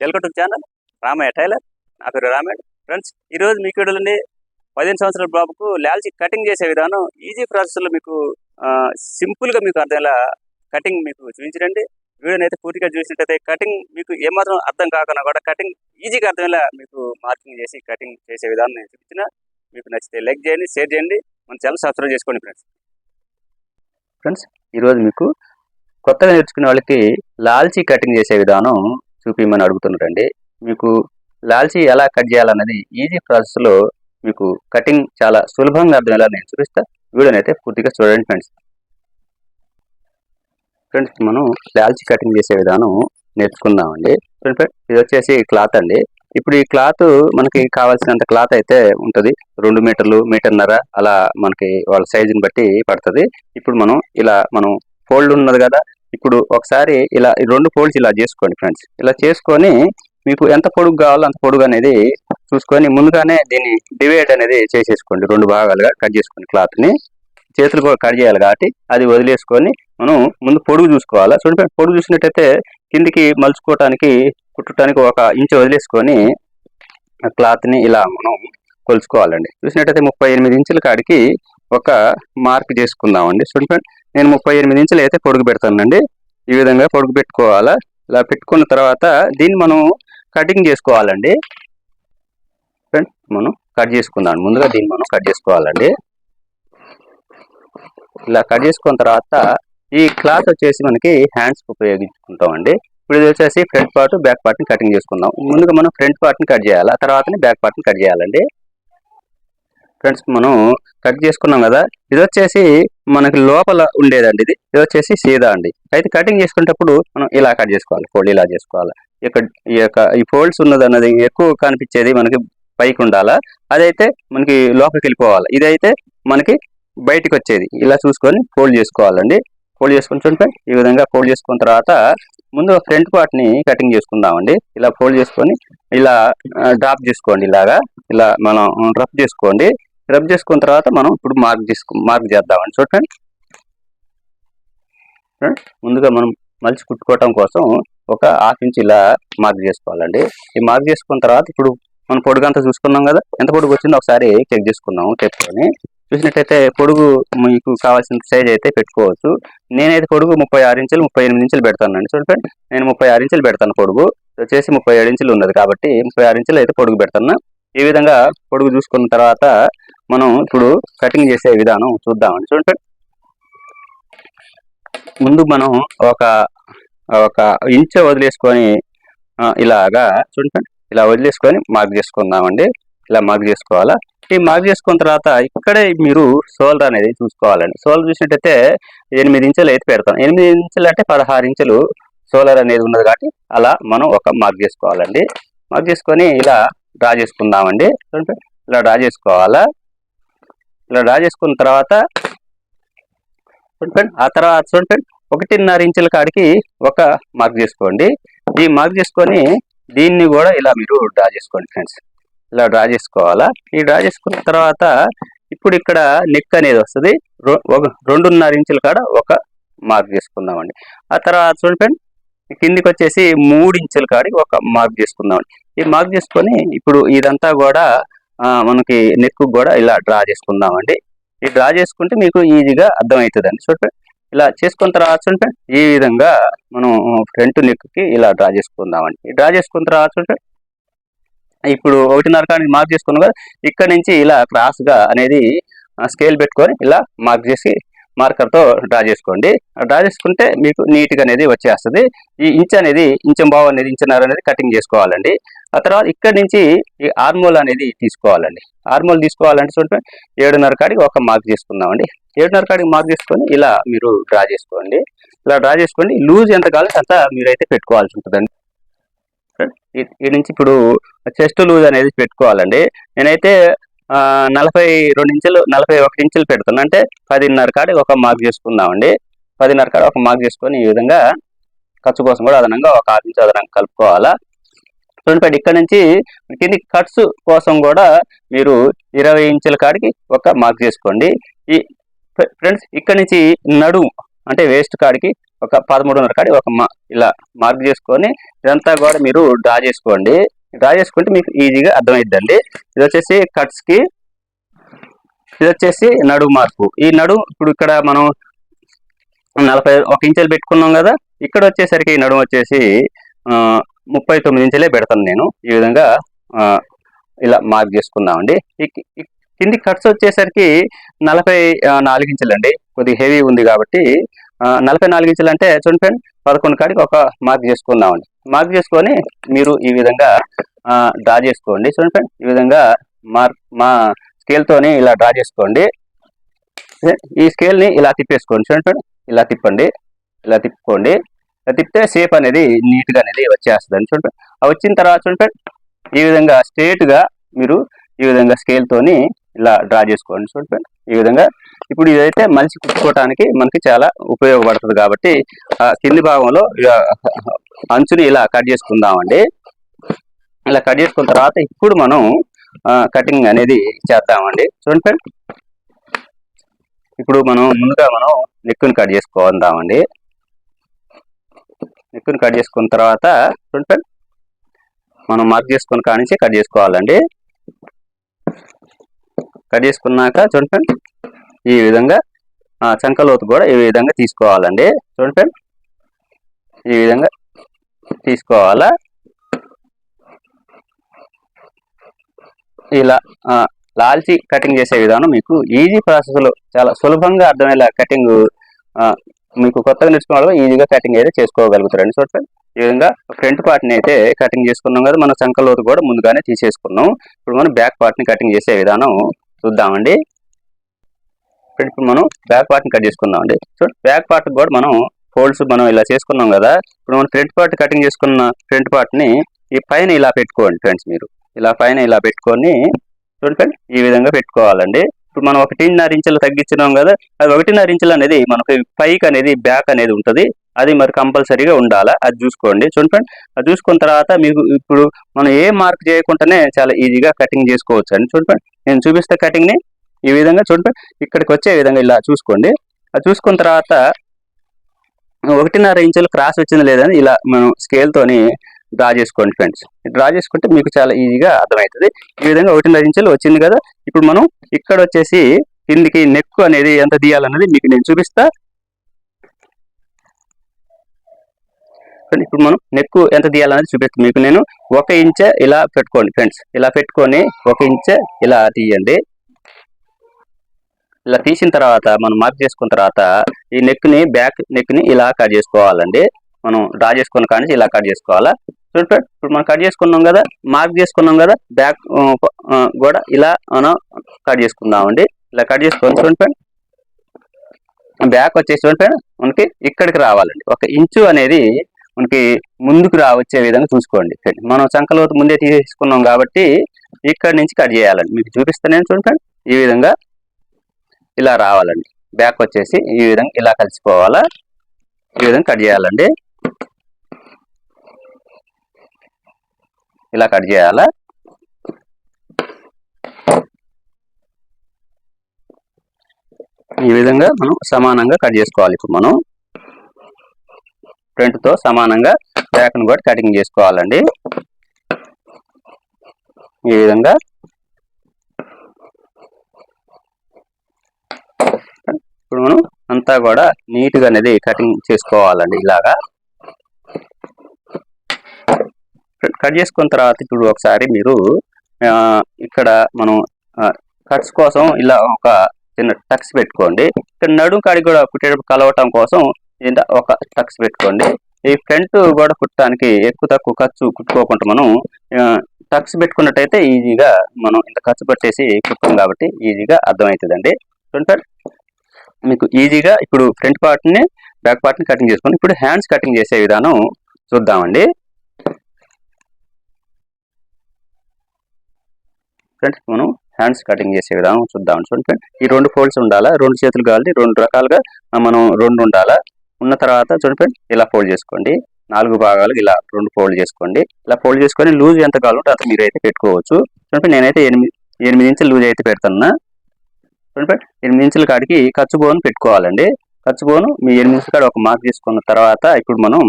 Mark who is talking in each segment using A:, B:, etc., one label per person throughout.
A: Welcome to channel Ramayya tailor నా పేరు Ramayya. Friends ఈరోజు మీకు వీడియోలోని పదిహేను సంవత్సరాల బాబుకు లాల్చి కటింగ్ చేసే విధానం ఈజీ ప్రాసెస్లో మీకు సింపుల్గా మీకు అర్థమయ్యేలా కటింగ్ మీకు చూపించండి వీడియోని అయితే పూర్తిగా చూసినట్టయితే కటింగ్ మీకు ఏమాత్రం అర్థం కాకుండా కూడా కటింగ్ ఈజీగా అర్థమయ్యేలా మీకు మార్కింగ్ చేసి కటింగ్ చేసే విధానం నేను చూపించిన. మీకు నచ్చితే లైక్ చేయండి షేర్ చేయండి. మన ఛానల్ సబ్స్క్రైబ్ చేసుకోండి ఫ్రెండ్స్ ఫ్రెండ్స్ ఈరోజు మీకు కొత్తగా నేర్చుకునే వాళ్ళకి లాల్చీ కటింగ్ చేసే విధానం చూపించమని అడుగుతున్నారండి మీకు లాల్చీ ఎలా కట్ చేయాలన్నది ఈజీ ప్రాసెస్లో మీకు కటింగ్ చాలా సులభంగా అర్థమయ్యేలా నేను చూపిస్తా. వీడియోని అయితే పూర్తిగా చూడండి ఫ్రెండ్స్. ఫ్రెండ్స్ మనం లాల్చీ కటింగ్ చేసే విధానం నేర్చుకుందామండి. ఫ్రెండ్స్ ఇది వచ్చేసి క్లాత్ అండి. ఇప్పుడు ఈ క్లాత్ మనకి కావాల్సినంత క్లాత్ అయితే ఉంటుంది. రెండు మీటర్లు మీటర్న్నర అలా మనకి వాళ్ళ సైజుని బట్టి పడుతుంది. ఇప్పుడు మనం ఇలా మనం ఫోల్డ్ ఉన్నది కదా ఇప్పుడు ఒకసారి ఇలా ఈ రెండు ఫోల్డ్స్ ఇలా చేసుకోండి ఫ్రెండ్స్ ఇలా చేసుకొని మీకు ఎంత పొడుగు కావాలో అంత పొడుగు అనేది చూసుకొని ముందుగానే దీన్ని డివైడ్ అనేది చేసేసుకోండి. రెండు భాగాలుగా కట్ చేసుకోండి క్లాత్ని చేతులు కూడా కట్ చేయాలి కాబట్టి అది వదిలేసుకొని మనం ముందు పొడుగు చూసుకోవాలా? చూడండి పొడుగు చూసినట్టయితే కిందికి మలుచుకోవటానికి కుట్టడానికి ఒక ఇంచు వదిలేసుకొని ఆ ఇలా మనం కొలుచుకోవాలండి. చూసినట్టయితే ముప్పై ఎనిమిది ఇంచుల కాడికి ఒక మార్క్ చేసుకుందామండి. చూడండి నేను ముప్పై ఎనిమిది ఇంచులు అయితే పొడుగు పెడతానండి. ఈ విధంగా పొడుగు పెట్టుకోవాలా? ఇలా పెట్టుకున్న తర్వాత దీన్ని మనం కటింగ్ చేసుకోవాలండి. మనం కట్ చేసుకుందాం. ముందుగా దీన్ని మనం కట్ చేసుకోవాలండి. ఇలా కట్ చేసుకున్న తర్వాత ఈ క్లాత్ వచ్చేసి మనకి హ్యాండ్స్ ఉపయోగించుకుంటామండి. ఇప్పుడు ఇది వచ్చేసి ఫ్రంట్ పార్ట్ బ్యాక్ పార్ట్ని కటింగ్ చేసుకుందాం. ముందుగా మనం ఫ్రంట్ పార్ట్ని కట్ చేయాలి? ఆ బ్యాక్ పార్ట్ని కట్ చేయాలండి. ఫ్రెండ్స్ మనం కట్ చేసుకున్నాం కదా ఇది వచ్చేసి మనకి లోపల ఉండేదండి ఇది. ఇది వచ్చేసి సీదా అండి. అయితే కటింగ్ చేసుకునేటప్పుడు మనం ఇలా కట్ చేసుకోవాలి ఫోల్డ్ ఇలా చేసుకోవాలి. ఇక్కడ ఈ యొక్క ఈ ఫోల్డ్స్ ఉన్నది అన్నది ఎక్కువ కనిపించేది మనకి పైకి ఉండాలా? అదైతే మనకి లోపలికి వెళ్ళిపోవాలి. ఇదైతే మనకి బయటకు వచ్చేది. ఇలా చూసుకొని ఫోల్డ్ చేసుకోవాలండి. ఫోల్డ్ చేసుకుని చూడండి ఈ విధంగా ఫోల్డ్ చేసుకున్న తర్వాత ముందు ఫ్రంట్ పార్ట్ని కటింగ్ చేసుకుందామండి. ఇలా ఫోల్డ్ చేసుకొని ఇలా డ్రాప్ చేసుకోండి ఇలాగా. ఇలా మనం రఫ్ చేసుకోండి. రబ్ చేసుకున్న తర్వాత మనం ఇప్పుడు మార్క్ చేసుకో మార్క్ చేద్దామండి చూడండి. ముందుగా మనం మలిచి కుట్టుకోవటం కోసం ఒక హాఫ్ ఇంచ్ ఇలా మార్క్ చేసుకోవాలండి. ఈ మార్క్ చేసుకున్న తర్వాత ఇప్పుడు మనం పొడుగు అంతా చూసుకున్నాం కదా ఎంత పొడుగు వచ్చిందో ఒకసారి చెక్ చేసుకున్నాము చెప్పుకొని. చూసినట్టయితే పొడుగు మీకు కావాల్సిన సైజ్ అయితే పెట్టుకోవచ్చు. నేనైతే పొడుగు ముప్పై ఆరు ఇంచులు ముప్పై ఎనిమిది ఇంచులు పెడతానండి. చూడండి. నేను ముప్పై ఆరు ఇంచులు పెడతాను పొడుగు. వచ్చేసి ముప్పై ఏడు ఇంచులు ఉన్నది కాబట్టి ముప్పై ఆరు ఇంచులు అయితే పొడుగు పెడతాను. ఈ విధంగా పొడుగు చూసుకున్న తర్వాత మనం ఇప్పుడు కటింగ్ చేసే విధానం చూద్దామండి. చూడండి ముందు మనం ఒక ఒక ఇంచ వదిలేసుకొని ఇలాగా చూడండి ఇలా వదిలేసుకొని మార్క్ చేసుకుందామండి. ఇలా మార్క్ చేసుకోవాలా? ఈ మార్క్ చేసుకున్న తర్వాత ఇక్కడే మీరు సోల్డర్ అనేది చూసుకోవాలండి. సోల్డర్ చూసినట్టయితే ఎనిమిది ఇంచులు అయితే పెడతాం. ఎనిమిది ఇంచులు అంటే పదహారు ఇంచులు సోలర్ అనేది ఉన్నది కాబట్టి అలా మనం ఒక మార్క్ చేసుకోవాలండి. మార్క్ చేసుకొని ఇలా డ్రా చేసుకుందామండి. చూడండి ఇలా డ్రా చేసుకోవాలా? ఇలా డ్రా చేసుకున్న తర్వాత చూడండి ఆ తర్వాత చూడండి ఒకటిన్నర ఇంచుల కాడికి ఒక మార్క్ చేసుకోండి ఈ మార్క్ చేసుకొని దీన్ని కూడా ఇలా మీరు డ్రా చేసుకోండి ఫ్రెండ్స్ ఇలా డ్రా చేసుకోవాలా? ఈ డ్రా చేసుకున్న తర్వాత ఇప్పుడు ఇక్కడ నెక్ అనేది వస్తుంది. ఒక రెండున్నర ఇంచుల కాడ ఒక మార్క్ చేసుకుందామండి ఆ తర్వాత చూడండి ఫ్రెండ్ కిందికి వచ్చేసి మూడు ఇంచుల కాడికి ఒక మార్క్ చేసుకుందామండి ఈ మార్క్ చేసుకొని ఇప్పుడు ఇదంతా కూడా మనకి నెక్ కూడా ఇలా డ్రా చేసుకుందామండి. ఈ డ్రా చేసుకుంటే మీకు ఈజీగా అర్థమవుతుందండి. చూడండి ఇలా చేసుకున్న తర్వాత చూడండి ఈ విధంగా మనం ఫ్రంట్ నెక్కి ఇలా డ్రా చేసుకుందామండి. డ్రా చేసుకున్న తర్వాత చూడండి ఇప్పుడు ఒకటిన్నర కాడికి మార్క్ చేసుకున్నాం కదా ఇక్కడ నుంచి ఇలా క్రాస్గా అనేది స్కేల్ పెట్టుకొని ఇలా మార్క్ చేసి మార్కర్తో డ్రా చేసుకోండి. డ్రా చేసుకుంటే మీకు నీట్గా అనేది వచ్చేస్తుంది. ఈ ఇంచ్ అనేది ఇంచం బావు అనేది ఇంచున్నర అనేది కటింగ్ చేసుకోవాలండి. ఆ తర్వాత ఇక్కడ నుంచి ఈ ఆర్మోల్ అనేది తీసుకోవాలండి. ఆర్మోల్ తీసుకోవాలంటే చూడండి ఏడున్నర కాడికి ఒక మార్క్ తీసుకుందామండి ఏడున్నర కాడికి మార్క్ తీసుకొని ఇలా మీరు డ్రా చేసుకోండి. ఇలా డ్రా చేసుకోండి. లూజ్ ఎంత కావాలంటే అంత మీరైతే పెట్టుకోవాల్సి ఉంటుందండి. ఈ- నుంచి ఇప్పుడు చెస్ట్ లూజ్ అనేది పెట్టుకోవాలండి. నేనైతే నలభై రెండు ఇంచులు నలభై ఒకటి ఇంచులు పెడుతున్నా. అంటే పదిన్నర కాడ ఒక మార్క్ చేసుకుందామండి. పదిన్నర కాడ ఒక మార్క్ చేసుకొని ఈ విధంగా ఖర్చు కోసం కూడా అదనంగా ఒక ఆరు ఇంచు అదనంగా కలుపుకోవాలా. చూడండి ఇక్కడ నుంచి కింది కట్స్ కోసం కూడా మీరు ఇరవై ఇంచుల కాడికి ఒక మార్క్ చేసుకోండి. ఈ ఫ్రెండ్స్ ఇక్కడ నుంచి నడుము అంటే వేస్ట్ కాడికి ఒక పదమూడున్నర కాడి ఒక మా- ఇలా మార్క్ చేసుకొని ఇదంతా కూడా మీరు డ్రా చేసుకోండి. డ్రా చేసుకుంటే మీకు ఈజీగా అర్థమైద్దండి. ఇది వచ్చేసి కట్స్కి ఇది వచ్చేసి నడుము మార్పు. ఈ నడుము ఇప్పుడు ఇక్కడ మనం నలభై ఒక ఇంచెలు పెట్టుకున్నాం కదా ఇక్కడ వచ్చేసరికి ఈ నడుము వచ్చేసి ముప్పై తొమ్మిది ఇంచెలే పెడతాను నేను. ఈ విధంగా ఇలా మార్క్ చేసుకుందామండి. కింది కట్స్ వచ్చేసరికి నలభై నాలుగు ఇంచులు అండి కొద్దిగా హెవీ ఉంది కాబట్టి నలభై నాలుగు ఇంచులు అంటే చూడండి ఫ్రెండ్ పదకొండు కాడికి ఒక మార్క్ చేసుకుందామండి. మార్క్ చేసుకొని మీరు ఈ విధంగా డ్రా చేసుకోండి. చూడండి ఫ్రెండ్ ఈ విధంగా మార్క్ మా స్కేల్తోని ఇలా డ్రా చేసుకోండి. ఈ స్కేల్ని ఇలా తిప్పేసుకోండి. చూడండి ఫ్రెండ్ ఇలా తిప్పండి ఇలా తిప్పుకోండి. ఇలా తిప్పితే షేప్ అనేది నీట్గా అనేది వచ్చేస్తుంది చూడండి అది వచ్చిన తర్వాత చూడండి ఫ్రెండ్ ఈ విధంగా స్ట్రేట్గా మీరు ఈ విధంగా స్కేల్తోని ఇలా డ్రా చేసుకోండి. చూడండి ఫ్రెండ్ ఈ విధంగా ఇప్పుడు ఇదైతే మనిషి కుట్టుకోవటానికి మనకి చాలా ఉపయోగపడుతుంది కాబట్టి ఆ కింది భాగంలో అంచుని ఇలా కట్ చేసుకుందామండి. ఇలా కట్ చేసుకున్న తర్వాత ఇప్పుడు మనం కటింగ్ అనేది చేద్దామండి. చూడండి ఫ్రెండ్. ఇప్పుడు మనం ముందుగా మనం నెక్కుని కట్ చేసుకుందామండి. నెక్కుని కట్ చేసుకున్న తర్వాత చూడండి ఫ్రెండ్. మనం మార్క్ చేసుకున్న కానించి కట్ చేసుకోవాలండి. కట్ చేసుకున్నాక చూడండి ఫ్రెండ్. ఈ విధంగా చంకలోతు కూడా ఈ విధంగా తీసుకోవాలండి. చూడండి ఫ్రెండ్ ఈ విధంగా తీసుకోవాలా? ఇలా లాల్చి కటింగ్ చేసే విధానం మీకు ఈజీ ప్రాసెస్లో చాలా సులభంగా అర్థమయ్యేలా కటింగ్ మీకు కొత్తగా నేర్చుకున్న వాళ్ళు ఈజీగా కటింగ్ అయితే చేసుకోగలుగుతారండి. చూడండి ఈ విధంగా ఫ్రంట్ పార్ట్ని అయితే కటింగ్ చేసుకున్నాం కదా మన చంకలోతు కూడా ముందుగానే తీసేసుకున్నాం. ఇప్పుడు మనం బ్యాక్ పార్ట్ని కటింగ్ చేసే విధానం చూద్దామండి. ఇప్పుడు మనం బ్యాక్ పార్ట్ని కట్ చేసుకుందాం అండి. చూడండి బ్యాక్ పార్ట్ కూడా మనం ఫోల్డ్స్ మనం ఇలా చేసుకున్నాం కదా ఇప్పుడు మనం ఫ్రంట్ పార్ట్ కటింగ్ చేసుకున్న ఫ్రంట్ పార్ట్ని ఈ పైన ఇలా పెట్టుకోండి ఫ్రెండ్స్ మీరు. ఇలా పైన ఇలా పెట్టుకొని చూడండి ఫ్రెండ్ ఈ విధంగా పెట్టుకోవాలండి. ఇప్పుడు మనం ఒకటిన్నర ఇంచులు తగ్గించినాం కదా అది ఒకటిన్నర ఇంచులు అనేది మనకి పైకి అనేది బ్యాక్ అనేది ఉంటుంది. అది మరి కంపల్సరీగా ఉండాలా? అది చూసుకోండి. చూడండి ఫ్రెండ్ అది చూసుకున్న తర్వాత మీకు ఇప్పుడు మనం ఏ మార్క్ చేయకుండానే చాలా ఈజీగా కటింగ్ చేసుకోవచ్చు అండి. చూడండి నేను చూపిస్తే కటింగ్ని ఈ విధంగా చూడండి. ఇక్కడికి వచ్చే విధంగా ఇలా చూసుకోండి. అది చూసుకున్న తర్వాత ఒకటిన్నర ఇంచులు క్రాస్ వచ్చింది లేదని ఇలా మనం స్కేల్తోని డ్రా చేసుకోండి ఫ్రెండ్స్. డ్రా చేసుకుంటే మీకు చాలా ఈజీగా అర్థమవుతుంది. ఈ విధంగా ఒకటిన్నర ఇంచులు వచ్చింది కదా. ఇప్పుడు మనం ఇక్కడ వచ్చేసి కిందికి నెక్ అనేది ఎంత తీయాలన్నది మీకు నేను చూపిస్తా. ఇప్పుడు మనం నెక్ ఎంత తీయాలన్నది చూపిస్తాను మీకు నేను. ఒక ఇంచే ఇలా పెట్టుకోండి ఫ్రెండ్స్. ఇలా పెట్టుకొని ఒక ఇంచ ఇలా తీయండి. ఇలా తీసిన తర్వాత మనం మార్క్ చేసుకున్న తర్వాత ఈ నెక్ని బ్యాక్ నెక్ని ఇలా కట్ చేసుకోవాలండి. మనం డ్రా చేసుకున్న కానీ ఇలా కట్ చేసుకోవాలా. చూడండి ఇప్పుడు మనం కట్ చేసుకున్నాం కదా మార్క్ చేసుకున్నాం కదా బ్యాక్ కూడా ఇలా మనం కట్ చేసుకుందామండి. ఇలా కట్ చేసుకొని చూడండి బ్యాక్ వచ్చేసి చూడండి మనకి ఇక్కడికి రావాలండి. ఒక ఇంచు అనేది మనకి ముందుకు రా వచ్చే విధంగా చూసుకోండి. ఫ్రెండ్ మనం చంకలోతు ముందే తీసుకున్నాం కాబట్టి ఇక్కడ నుంచి కట్ చేయాలండి. మీకు చూపిస్తాను చూడండి ఈ విధంగా ఇలా రావాలండి. బ్యాక్ వచ్చేసి ఈ విధంగా ఇలా కలిసిపోవాలా? ఈ విధంగా కట్ చేయాలండి. ఇలా కట్ చేయాలా? ఈ విధంగా మనం సమానంగా కట్ చేసుకోవాలి. ఇప్పుడు మనం ఫ్రంట్తో సమానంగా బ్యాక్ను కూడా కటింగ్ చేసుకోవాలండి. ఈ విధంగా ఇప్పుడు మనం అంతా కూడా నీట్గా అనేది కటింగ్ చేసుకోవాలండి ఇలాగా. కట్ చేసుకున్న తర్వాత ఇప్పుడు ఒకసారి మీరు ఆ, ఇక్కడ మనం కట్స్ కోసం ఇలా ఒక చిన్న టక్స్ పెట్టుకోండి. ఇక్కడ నడుము కాడికి కూడా కుట్టేటప్పుడు కలవటం కోసం ఇంత ఒక టక్స్ పెట్టుకోండి. ఈ ఫ్రంట్ కూడా కుట్టడానికి ఎక్కువ తక్కువ ఖర్చు కుట్టుకోకుండా మనం టక్స్ పెట్టుకున్నట్టయితే ఈజీగా మనం ఇంత ఖర్చు పెట్టేసి కుట్టాం కాబట్టి ఈజీగా అర్థమవుతుందండి. చూడండి మీకు ఈజీగా ఇప్పుడు ఫ్రంట్ పార్ట్ని బ్యాక్ పార్ట్ని కటింగ్ చేసుకోండి ఇప్పుడు హ్యాండ్స్ కటింగ్ చేసే విధానం చూద్దామండి. ఫ్రెండ్స్ మనం హ్యాండ్స్ కటింగ్ చేసే విధానం చూద్దాం. చూడండి ఫ్రెండ్ ఈ రెండు ఫోల్డ్స్ ఉండాలా? రెండు చేతులు కావాలి రెండు రకాలుగా మనం రెండు ఉండాలా? ఉన్న తర్వాత చూడండి ఫ్రెండ్ ఇలా ఫోల్డ్ చేసుకోండి. నాలుగు భాగాలు ఇలా రెండు ఫోల్డ్ చేసుకోండి. ఇలా ఫోల్డ్ చేసుకొని లూజ్ ఎంత కావాలంటే అంత మీరు అయితే పెట్టుకోవచ్చు. చూడండి నేనైతే ఎనిమిది ఎనిమిది ఇంచులు లూజ్ అయితే పెడతాను చూడండి ఫ్రెండ్ ఎనిమిది ఇంచుల కాడికి ఖర్చు పెట్టుకోవాలండి. ఖర్చుకోను మీ ఎనిమిది ఇంచుల కాడ ఒక మార్క్ తీసుకున్న తర్వాత ఇప్పుడు మనం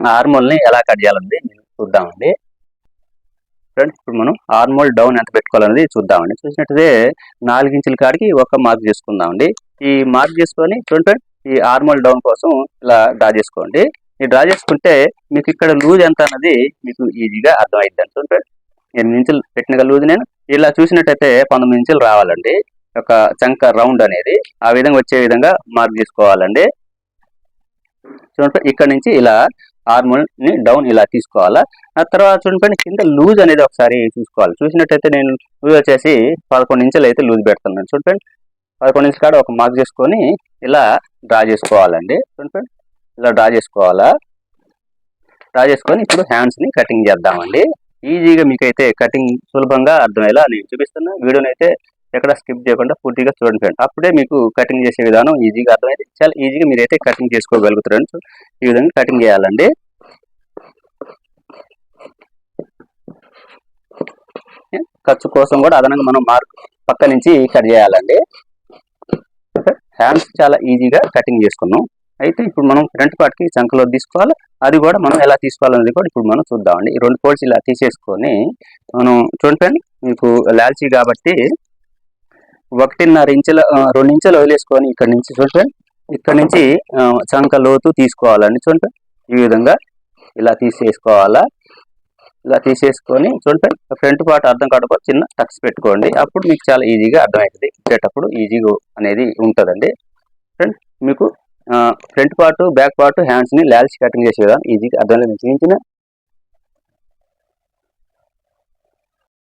A: ఆర్మోల్ని ఎలా కట్ చేయాలండి చూద్దామండి. ఫ్రెండ్స్ ఇప్పుడు మనం ఆర్మోల్ డౌన్ ఎంత పెట్టుకోవాలనేది చూద్దామండి. చూసినట్టయితే నాలుగు ఇంచుల కాడికి ఒక మార్క్ చేసుకుందామండి. ఈ మార్క్ చేసుకొని చూడండి ఈ ఆర్మోల్ డౌన్ కోసం ఇలా డ్రా చేసుకోండి. ఈ డ్రా చేసుకుంటే మీకు ఇక్కడ లూజ్ ఎంత అన్నది మీకు ఈజీగా అర్థమైద్ది అండి చూడండి ఎనిమిది ఇంచులు పెట్టిన లూజ్ నేను ఇలా చూసినట్టయితే పంతొమ్మిది ఇంచులు రావాలండి. ఒక చంక రౌండ్ అనేది ఆ విధంగా వచ్చే విధంగా మార్క్ చేసుకోవాలండి చూడండి ఇక్కడ నుంచి ఇలా హార్మోన్ని డౌన్ ఇలా తీసుకోవాలా. ఆ తర్వాత చూడండి కింద లూజ్ అనేది ఒకసారి చూసుకోవాలి. చూసినట్టయితే నేను లూజ్ వచ్చేసి పదకొండు ఇంచులు అయితే లూజ్ పెడుతున్నాను. చూడండి పదకొండు ఇంచులు కాడ ఒక మార్క్ చేసుకొని ఇలా డ్రా చేసుకోవాలండి. చూడండి ఇలా డ్రా చేసుకోవాలా. డ్రా చేసుకొని ఇప్పుడు హ్యాండ్స్ని కటింగ్ చేద్దామండి. ఈజీగా మీకైతే కటింగ్ సులభంగా అర్థమయ్యేలా నేను చూపిస్తున్నా. వీడియోని అయితే ఎక్కడ స్కిప్ చేయకుండా పూర్తిగా చూడండి ఫ్రెండ్ అప్పుడే మీకు కటింగ్ చేసే విధానం ఈజీగా అర్థమైతే చాలా ఈజీగా మీరైతే కటింగ్ చేసుకోగలుగుతారు ఈ విధంగా కటింగ్ చేయాలండి. ఖర్చు కోసం కూడా అదనంగా మనం మార్క్ పక్క నుంచి కట్ చేయాలండి. హ్యాండ్స్ చాలా ఈజీగా కటింగ్ చేసుకున్నాం. అయితే ఇప్పుడు మనం ఫ్రంట్ పార్ట్కి చంకలో తీసుకోవాలి. అది కూడా మనం ఎలా తీసుకోవాలనేది కూడా ఇప్పుడు మనం చూద్దామండి. ఈ రెండు పోల్స్ ఇలా తీసేసుకొని మనం చూడండి మీకు లాల్చీ కాబట్టి ఒకటిన్నర ఇంచుల రెండు ఇంచులు వదిలేసుకొని ఇక్కడ నుంచి చూడండి ఇక్కడ నుంచి చంక లోతు తీసుకోవాలండి చూడండి ఈ విధంగా ఇలా తీసేసుకోవాలా? ఇలా తీసేసుకొని చూడండి ఫ్రంట్ పార్ట్ అర్థం కాకపోతే చిన్న టక్స్ పెట్టుకోండి. అప్పుడు మీకు చాలా ఈజీగా అర్థమవుతుంది. ఇచ్చేటప్పుడు ఈజీగా అనేది ఉంటుందండి. ఫ్రెండ్ మీకు ఫ్రంట్ పార్ట్ బ్యాక్ పార్ట్ హ్యాండ్స్ని లాల్స్ కటింగ్ చేసే విధానం ఈజీగా అర్థం చిన్న చిన్న